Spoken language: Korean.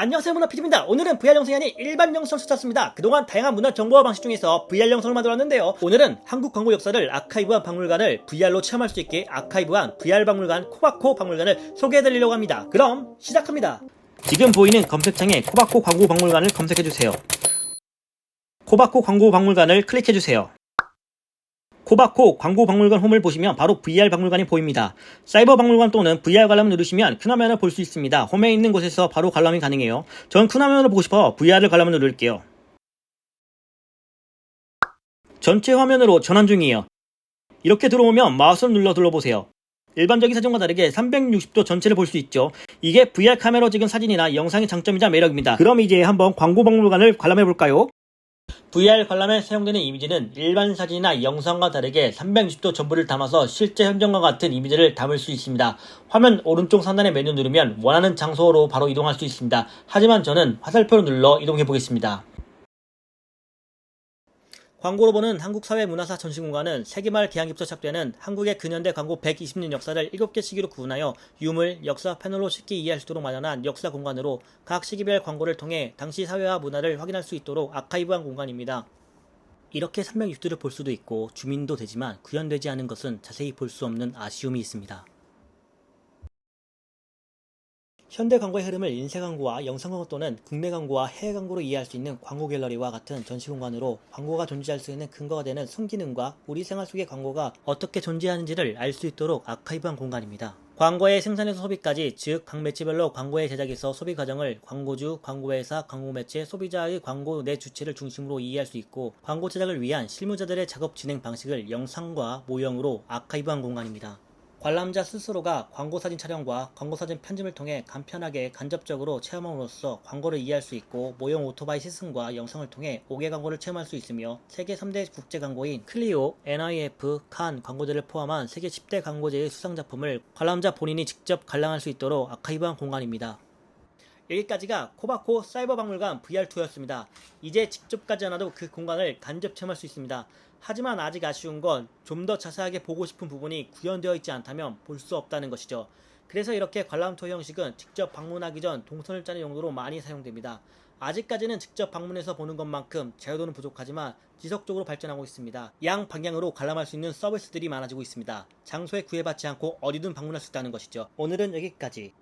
안녕하세요 문화피디입니다. 오늘은 VR 영상이 아닌 일반 영상을 찾았습니다. 그동안 다양한 문화 정보와 방식 중에서 VR 영상을 만들었는데요. 오늘은 한국 광고 역사를 아카이브한 박물관을 VR로 체험할 수 있게 아카이브한 VR 박물관 코바코 박물관을 소개해드리려고 합니다. 그럼 시작합니다. 지금 보이는 검색창에 코바코 광고 박물관을 검색해주세요. 코바코 광고 박물관을 클릭해주세요. 코바코 광고 박물관 홈을 보시면 바로 VR 박물관이 보입니다. 사이버 박물관 또는 VR 관람을 누르시면 큰 화면을 볼 수 있습니다. 홈에 있는 곳에서 바로 관람이 가능해요. 전 큰 화면을 보고 싶어 VR을 관람을 누를게요. 전체 화면으로 전환 중이에요. 이렇게 들어오면 마우스를 눌러 둘러보세요. 일반적인 사진과 다르게 360도 전체를 볼 수 있죠. 이게 VR 카메라로 찍은 사진이나 영상의 장점이자 매력입니다. 그럼 이제 한번 광고 박물관을 관람해 볼까요? VR 관람에 사용되는 이미지는 일반 사진이나 영상과 다르게 360도 전부를 담아서 실제 현장과 같은 이미지를 담을 수 있습니다. 화면 오른쪽 상단의 메뉴 누르면 원하는 장소로 바로 이동할 수 있습니다. 하지만 저는 화살표를 눌러 이동해 보겠습니다. 광고로 보는 한국사회문화사 전시공간은 세기말 개항기부터 시작되는 한국의 근현대 광고 120년 역사를 7개 시기로 구분하여 유물, 역사 패널로 쉽게 이해할 수 있도록 마련한 역사 공간으로 각 시기별 광고를 통해 당시 사회와 문화를 확인할 수 있도록 아카이브한 공간입니다. 이렇게 360도를 볼 수도 있고 주민도 되지만 구현되지 않은 것은 자세히 볼 수 없는 아쉬움이 있습니다. 현대 광고의 흐름을 인쇄 광고와 영상 광고 또는 국내 광고와 해외 광고로 이해할 수 있는 광고 갤러리와 같은 전시 공간으로 광고가 존재할 수 있는 근거가 되는 순기능과 우리 생활 속의 광고가 어떻게 존재하는지를 알 수 있도록 아카이브한 공간입니다. 광고의 생산에서 소비까지 즉 각 매체별로 광고의 제작에서 소비 과정을 광고주, 광고회사, 광고매체, 소비자의 광고 내 주체를 중심으로 이해할 수 있고 광고 제작을 위한 실무자들의 작업 진행 방식을 영상과 모형으로 아카이브한 공간입니다. 관람자 스스로가 광고 사진 촬영과 광고 사진 편집을 통해 간편하게 간접적으로 체험함으로써 광고를 이해할 수 있고 모형 오토바이 시승과 영상을 통해 5개 광고를 체험할 수 있으며 세계 3대 국제 광고인 클리오, NIF, 칸 광고들을 포함한 세계 10대 광고제의 수상 작품을 관람자 본인이 직접 관람할 수 있도록 아카이브한 공간입니다. 여기까지가 코바코 사이버 박물관 VR2였습니다. 이제 직접 가지 않아도 그 공간을 간접 체험할 수 있습니다. 하지만 아직 아쉬운 건 좀 더 자세하게 보고 싶은 부분이 구현되어 있지 않다면 볼 수 없다는 것이죠. 그래서 이렇게 관람 투어 형식은 직접 방문하기 전 동선을 짜는 용도로 많이 사용됩니다. 아직까지는 직접 방문해서 보는 것만큼 제어도는 부족하지만 지속적으로 발전하고 있습니다. 양 방향으로 관람할 수 있는 서비스들이 많아지고 있습니다. 장소에 구애받지 않고 어디든 방문할 수 있다는 것이죠. 오늘은 여기까지.